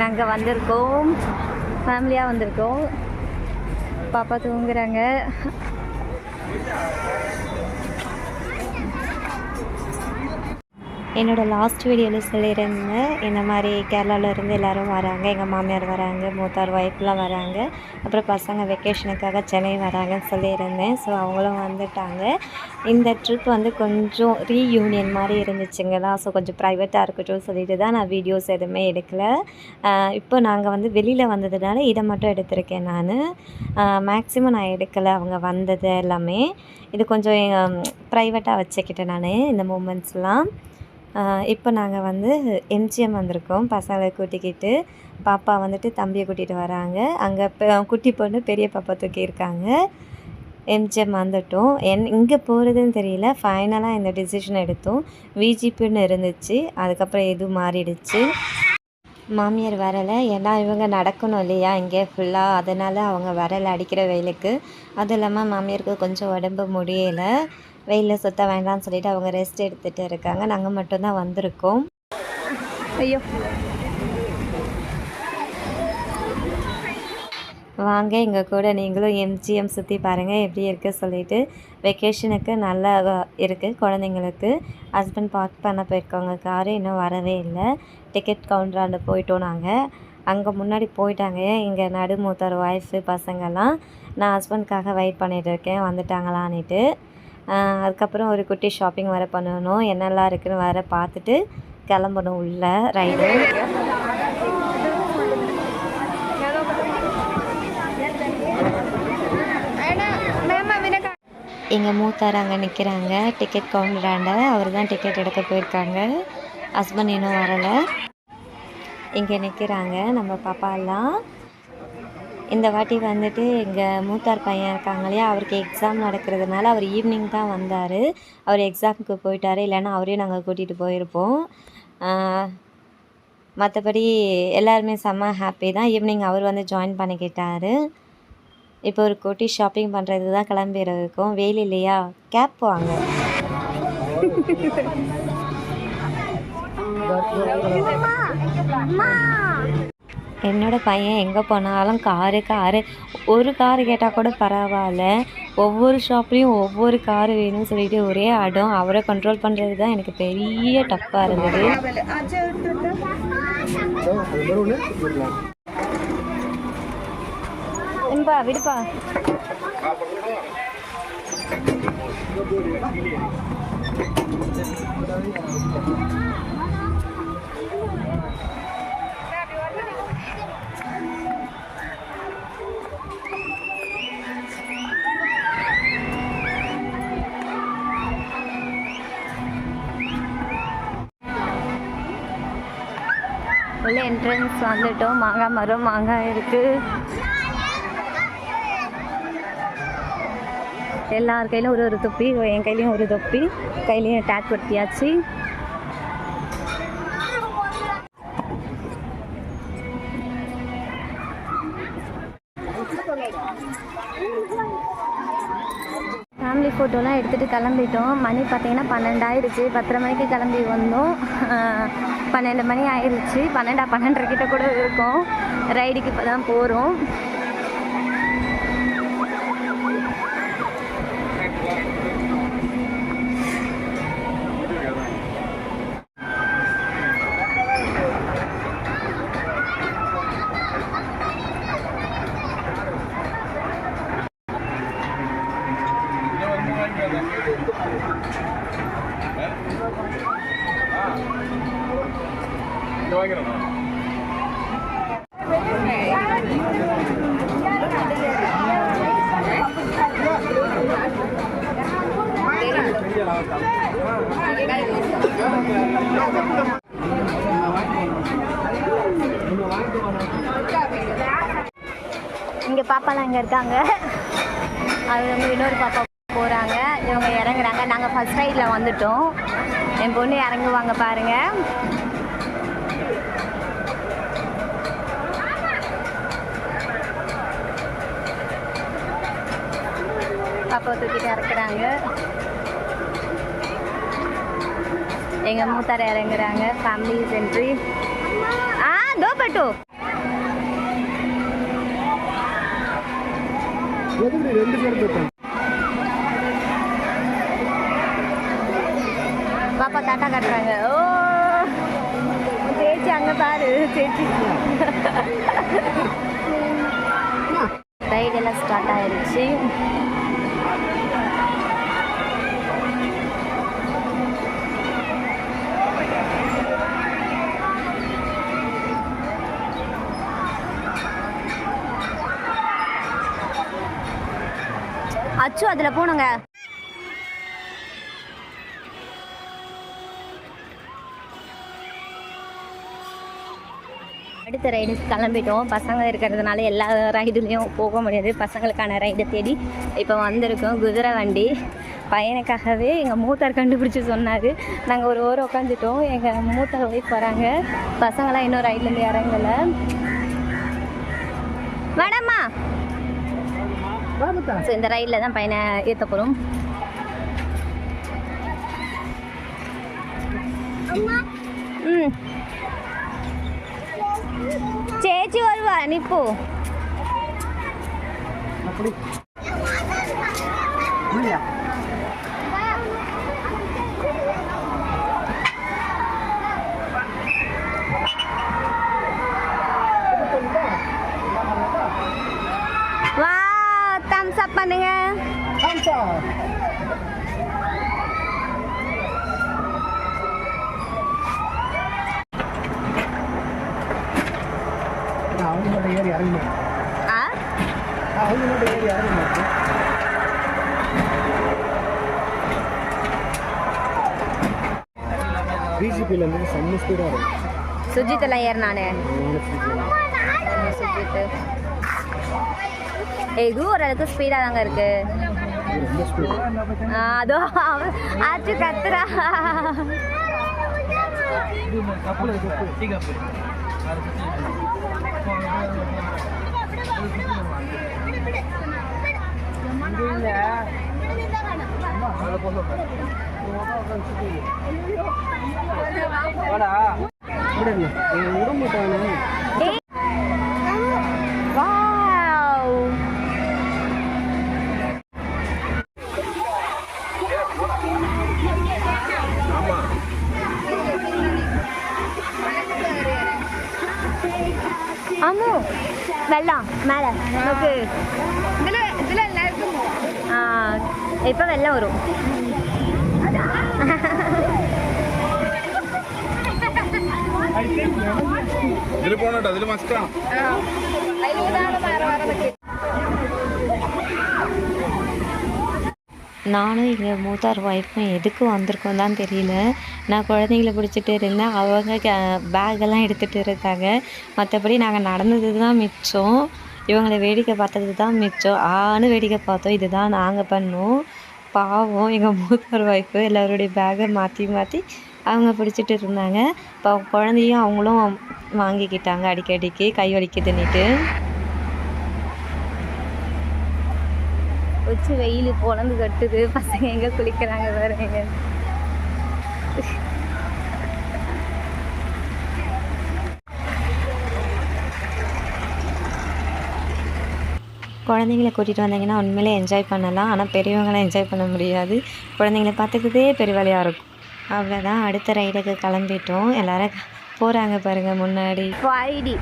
நாங்கள் வந்திருக்கோம். ஃபேமிலியாக வந்திருக்கோம். பாப்பா தூங்குறாங்க. என்னோடய லாஸ்ட் வீடியோவில் சொல்லியிருந்தேன் இந்த மாதிரி கேரளாவிலேருந்து எல்லோரும் வராங்க எங்கள் மாமியார் வராங்க மூத்தார் ஒய்ஃப்லாம் வராங்க அப்புறம் பசங்க வெக்கேஷனுக்காக சென்னை வராங்கன்னு சொல்லியிருந்தேன். ஸோ அவங்களும் வந்துட்டாங்க. இந்த ட்ரிப் வந்து கொஞ்சம் ரீயூனியன் மாதிரி இருந்துச்சுங்களா ஸோ கொஞ்சம் ப்ரைவேட்டாக இருக்கட்டும் சொல்லிட்டு தான் நான் வீடியோஸ் எதுவுமே எடுக்கலை. இப்போ நாங்கள் வந்து வெளியில் வந்ததுனால இதை மட்டும் எடுத்திருக்கேன் நான். மேக்ஸிமம் நான் எடுக்கலை அவங்க வந்தது எல்லாமே. இது கொஞ்சம் ப்ரைவேட்டாக வச்சுக்கிட்டேன் நான் இந்த மூமெண்ட்ஸ்லாம் இப்போ நாங்கள் வந்து எம்ஜிஎம் வந்திருக்கோம். பசங்களை கூட்டிக்கிட்டு. பாப்பா வந்துட்டு தம்பியை கூட்டிகிட்டு வராங்க. அங்கே குட்டி பொண்ணு பெரிய பாப்பா தூக்கி இருக்காங்க. எம்ஜிஎம் வந்துட்டோம். என் இங்கே போகிறதுன்னு தெரியல. ஃபைனலாக இந்த டிசிஷன் எடுத்தோம். விஜிபின்னு இருந்துச்சு. அதுக்கப்புறம் எதுவும் மாறிடுச்சு. மாமியார் வரலை. ஏன்னா இவங்க நடக்கணும் இல்லையா? இங்கே ஃபுல்லாக அதனால் அவங்க வரலை அடிக்கிற வெயிலுக்கு. அதுவும் இல்லாமல் மாமியாருக்கு கொஞ்சம் உடம்பு முடியலை. வெயிலில் சுத்த வேண்டாம்னு சொல்லிட்டு அவங்க ரெஸ்ட் எடுத்துகிட்டு இருக்காங்க. நாங்கள் மட்டும்தான் வந்திருக்கோம். ஐயோ. வாங்க எங்கள் கூட நீங்களும் எம்ஜிஎம் சுற்றி பாருங்கள் எப்படி இருக்குது சொல்லிட்டு. வெக்கேஷனுக்கு நல்லா இருக்குது குழந்தைங்களுக்கு. ஹஸ்பண்ட் பார்க் பண்ண போயிருக்காங்க. காரு இன்னும் வரவே இல்லை. டிக்கெட் கவுண்டராண்டு போயிட்டோம் நாங்கள் அங்கே முன்னாடி போயிட்டாங்க. இங்கே நடுமூத்தர் ஒய்ஃபு பசங்கள்லாம் நான் ஹஸ்பண்ட்காக வெயிட் பண்ணிகிட்டு இருக்கேன். வந்துட்டாங்களான்னுட்டு. அதுக்கப்புறம் ஒரு குட்டி ஷாப்பிங் வர பண்ணணும். என்னெல்லாம் இருக்குன்னு வர பார்த்துட்டு கிளம்பணும் உள்ள ரைடு. எங்கள் மூத்தார் அங்கே நிற்கிறாங்க டிக்கெட் கவுண்டராண்ட அவர் தான் டிக்கெட் எடுக்க போயிருக்காங்க. ஹஸ்பண்ட் இன்னும் வரலை. இங்கே நிற்கிறாங்க நம்ம பாப்பா எல்லாம். இந்த வாட்டி வந்துட்டு எங்கள் மூத்தார் பையன் இருக்காங்க இல்லையா அவருக்கு எக்ஸாம் நடக்கிறதுனால அவர் ஈவினிங் தான் வந்தார். அவர் எக்ஸாமுக்கு போயிட்டாரு இல்லைன்னா அவரையும் நாங்கள் கூட்டிகிட்டு போயிருப்போம். மற்றபடி எல்லாருமே செம்ம ஹாப்பி தான். ஈவினிங் அவர் வந்து ஜாயின் பண்ணிக்கிட்டாரு. இப்போ ஒரு குட்டி ஷாப்பிங் பண்ணுறது தான் கிளம்பியிருக்கோம். வெயில் இல்லையா? கேப் வாங்க. என்னோட பையன் எங்கே போனாலும் காரு காரு. ஒரு காரு கேட்டால் கூட பரவாயில்ல. ஒவ்வொரு ஷாப்லேயும் ஒவ்வொரு கார் வேணும்னு சொல்லிட்டு ஒரே அடம். அவரை கண்ட்ரோல் பண்ணுறது தான் எனக்கு பெரிய டப்பாக இருந்தது. என்பா விடுப்பா. உள்ள என்ட்ரன்ஸ் வந்துட்டோம். மாங்காய் மரம் மாங்காய் இருக்குது எல்லார் கையிலும் ஒரு ஒரு தொப்பி என் கையிலையும் ஒரு தொப்பி. கையிலையும் டேக் ஒட்டியாச்சு. ஃபேமிலி ஃபோட்டோலாம் எடுத்துகிட்டு கிளம்பிட்டோம். மணி பார்த்தீங்கன்னா பன்னெண்டாயிடுச்சு. பத்தரை மணிக்கு கிளம்பி வந்தோம். பன்னெண்டு மணி ஆயிடுச்சு பன்னெண்டா பன்னெண்டரை கிட்ட கூட இருக்கும். ரைடுக்கு இப்போ தான் போகிறோம் இங்கே பாப்பாலாம் இங்கே இருக்காங்க. அது வந்து இன்னொரு பாப்பா போகிறாங்க இவங்க இறங்குறாங்க. நாங்கள் ஃபஸ்ட் ரைடில் வந்துட்டோம். என் பொண்ணு இறங்குவாங்க பாருங்க. பாப்பா தூக்கிட்டு இறக்குறாங்க. எங்கள் மூத்தார் இறங்குறாங்க. ஃபேமிலி சென்ட்ரி ஆ தோ பட்டு எதுக்கு ரெண்டு பேர் போயிட்டாங்க பாப்பா டாட்டா காட்டுறாங்க. ஓ சேச்சி அங்கே பாரு சேச்சி. ரைட் எல்லாம் ஸ்டார்ட் ஆயிடுச்சு அச்சு அதில் போனுங்க. அடுத்த ரைடு கிளம்பிட்டோம். பசங்க இருக்கிறதுனால எல்லா ரைடுலேயும் போக முடியாது. பசங்களுக்கான ரைடை தேடி இப்போ வந்திருக்கோம். குதிரை வண்டி. பையனுக்காகவே எங்கள் மூத்தார் கண்டுபிடிச்சி சொன்னார். நாங்கள் ஒரு ஓரம் உட்காந்துட்டோம் எங்கள் மூத்தார் ஒய்ஃப் வராங்க பசங்களாம் இன்னும் ரைட்லேருந்து இறங்கலை. ஸோ இந்த ரைடில் தான் பையனை ஏற்ற போகிறோம் ம். சேச்சி வருவா நீ அவங்க மட்டும் ஏறி அவங்க மட்டும் ஏறி பிஜிபியில் செம்ம ஸ்பீடாக இருக்கும் சுஜித் எல்லாம் ஏறினானே சுஜித் இது ஓரளவுக்கு ஸ்பீடாக தாங்க இருக்கு. அதோ ஆச்சு கத்துறா விடுங்க மேலே ஓகே ஆ இப்போ வெள்ளம் வரும் ഇതിൽ പോണട്ടോ ഇതിൽ മസ്റ്റാണ് நானும் எங்கள் மூத்தார் ஒய்ஃபும் எதுக்கு வந்திருக்கோம் தான் தெரியல நான் குழந்தைங்கள பிடிச்சிட்டு இருந்தேன் அவங்க பேக்கெல்லாம் எடுத்துகிட்டு இருக்காங்க மற்றபடி நாங்கள் நடந்தது தான் மிச்சம் இவங்களை வேடிக்கை பார்த்தது தான் மிச்சம். ஆன்னு வேடிக்கை பார்த்தோம். இதுதான் நாங்கள் பண்ணோம். பாவம் எங்கள் மூத்தார் ஒய்ஃபு எல்லோருடைய பேக்கை மாற்றி மாற்றி அவங்க பிடிச்சிட்டு இருந்தாங்க. இப்போ குழந்தையும் அவங்களும் வாங்கிக்கிட்டாங்க அடிக்கடிக்கு கை வலிக்குதுன்னுட்டு. வச்சு வெயில் பொழந்து கட்டுது பசங்க எங்கே குளிக்கிறாங்க வேறு எங்கே குழந்தைங்கள கூட்டிகிட்டு வந்தீங்கன்னா உண்மையிலே என்ஜாய் பண்ணலாம். ஆனால் பெரியவங்களாம் என்ஜாய் பண்ண முடியாது. குழந்தைங்கள பார்த்துக்கிட்டே பெரிய இருக்கும். அவ்வளோதான் அடுத்த ரைடுக்கு கிளம்பிட்டோம். எல்லோரும் போகிறாங்க பாருங்கள் முன்னாடி. ஐடி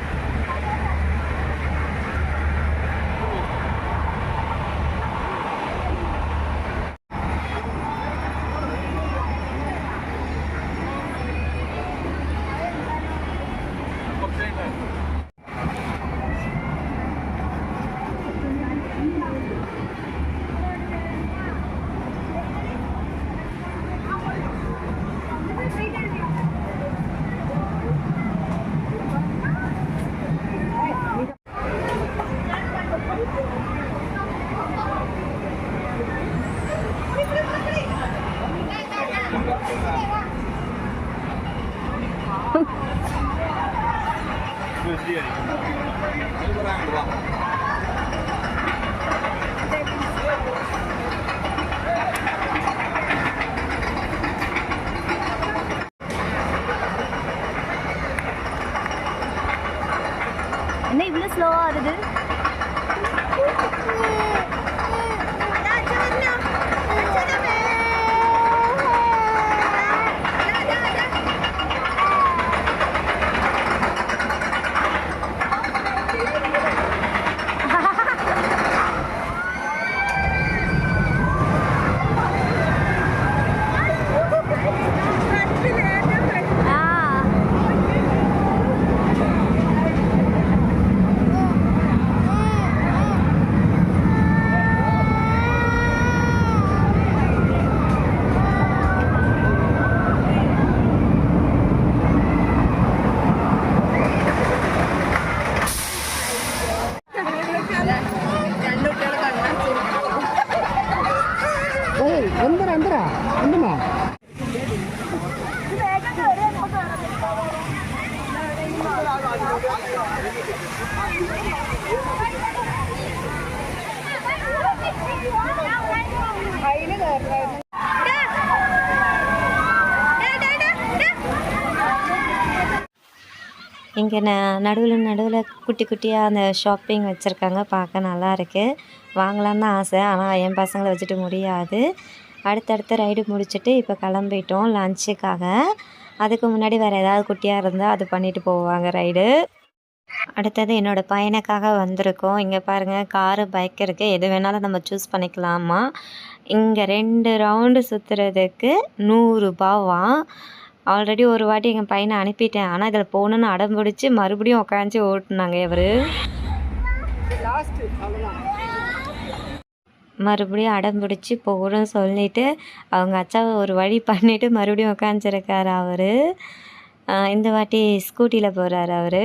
என்ன இவ்வளோ ஸ்லோவாக வருது. இங்கே ந நடுவில் நடுவில் குட்டி குட்டியாக அந்த ஷாப்பிங் வச்சுருக்காங்க. பார்க்க நல்லா இருக்குது வாங்கலான்னு தான் ஆசை. ஆனால் என் பசங்களை வச்சுட்டு முடியாது. அடுத்தடுத்த ரைடு முடிச்சுட்டு இப்போ கிளம்பிட்டோம். லஞ்சுக்காக அதுக்கு முன்னாடி வேறு ஏதாவது குட்டியாக இருந்தால் அது பண்ணிட்டு போவாங்க ரைடு அடுத்தது என்னோடய பையனுக்காக வந்திருக்கோம். இங்கே பாருங்கள் காரு பைக் இருக்குது எது வேணாலும் நம்ம சூஸ் பண்ணிக்கலாமா? இங்கே ரெண்டு ரவுண்டு சுற்றுறதுக்கு நூறுரூபாவாம் ஆல்ரெடி ஒரு வாட்டி எங்கள் பையனை அனுப்பிட்டேன். ஆனால் இதில் போகணுன்னு அடம் பிடிச்சி மறுபடியும் உட்காந்து ஓட்டுனாங்க இவர். மறுபடியும் அடம் பிடிச்சி போகணும்னு சொல்லிட்டு அவங்க அச்சாவை ஒரு வழி பண்ணிவிட்டு மறுபடியும் உட்காந்துருக்காரு அவர். இந்த வாட்டி ஸ்கூட்டியில் போகிறாரு அவர்.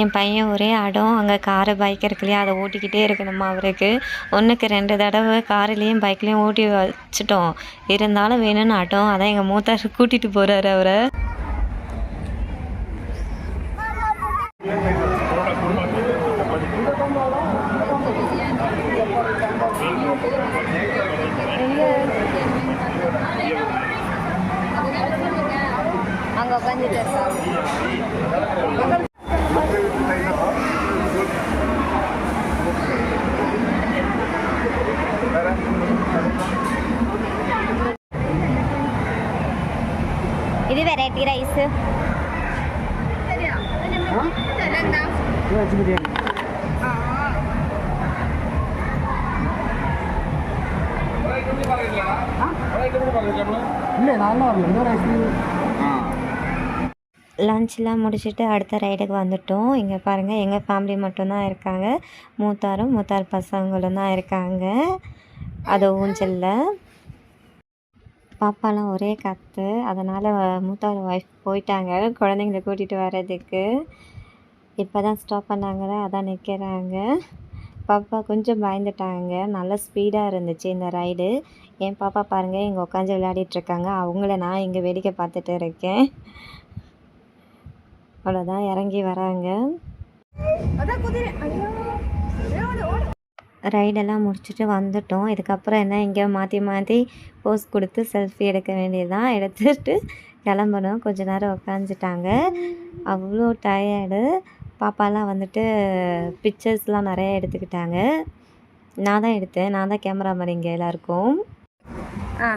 என் பையன் ஒரே அடம். அங்கே காரு பைக் இருக்கு இல்லையா அதை ஓட்டிக்கிட்டே இருக்கணுமா அவருக்கு. ஒன்றுக்கு ரெண்டு தடவை காருலேயும் பைக்லேயும் ஓட்டி வச்சுட்டோம். இருந்தாலும் வேணும்னு அடம் அதான் எங்கள் மூத்தார் கூட்டிகிட்டு போகிறாரு அவரை. அங்கே உட்காந்துட்டு இது வெரைட்டி ரைஸு വെച്ച് ബിരിയാണി ഇല്ല നല്ല പറഞ്ഞു എന്തോ റൈസ് லஞ்ச்லாம் முடிச்சுட்டு அடுத்த ரைடுக்கு வந்துட்டோம் இங்கே பாருங்கள் எங்கள் ஃபேமிலி மட்டும்தான் இருக்காங்க மூத்தாரும் மூத்தார் பசங்களும் தான் இருக்காங்க அது ஊஞ்சலில் பாப்பாலாம் ஒரே கற்று அதனால் மூத்தவர் ஒய்ஃப் போயிட்டாங்க. குழந்தைங்கள கூட்டிகிட்டு வர்றதுக்கு. இப்போ தான் ஸ்டாப் பண்ணாங்களே அதான் நிற்கிறாங்க பாப்பா கொஞ்சம் பயந்துட்டாங்க. நல்லா ஸ்பீடாக இருந்துச்சு இந்த ரைடு என் பாப்பா பாருங்கள் இங்கே உட்காந்து விளையாடிட்டுருக்காங்க அவங்கள நான் இங்கே வேடிக்கை பார்த்துட்டு இருக்கேன். அவ்வளோதான் இறங்கி வராங்க. ரைடெல்லாம் முடிச்சுட்டு வந்துட்டோம். இதுக்கப்புறம் என்ன இங்கே மாற்றி மாற்றி போஸ் கொடுத்து செல்ஃபி எடுக்க வேண்டியதுதான். எடுத்துட்டு கிளம்பணும். கொஞ்ச நேரம் உக்காந்துட்டாங்க. அவ்வளோ டயர்டு. பாப்பாலாம் வந்துட்டு பிக்சர்ஸ்லாம் நிறைய எடுத்துக்கிட்டாங்க. நான் தான் எடுத்தேன். நான் தான் கேமரா மாதிரி இங்கே எல்லாருக்கும். ஆ.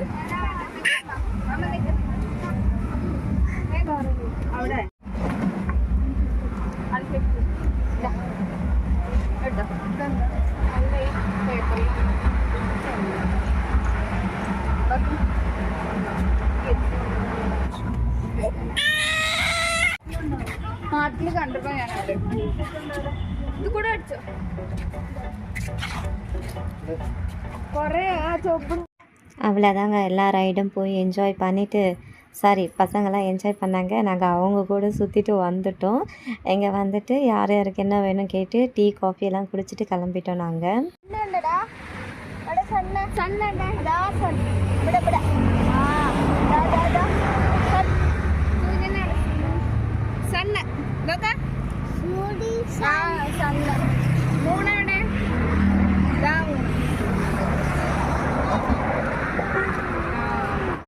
அவ்வளோதாங்க எல்லா ரைடும் போய் என்ஜாய் பண்ணிவிட்டு சாரி பசங்களாம் என்ஜாய் பண்ணாங்க. நாங்கள் அவங்க கூட சுற்றிட்டு வந்துட்டோம். இங்கே வந்துட்டு யார் யாருக்கு என்ன வேணும் கேட்டு டீ காஃபி எல்லாம் குடிச்சிட்டு கிளம்பிட்டோம் நாங்கள் சன்ன.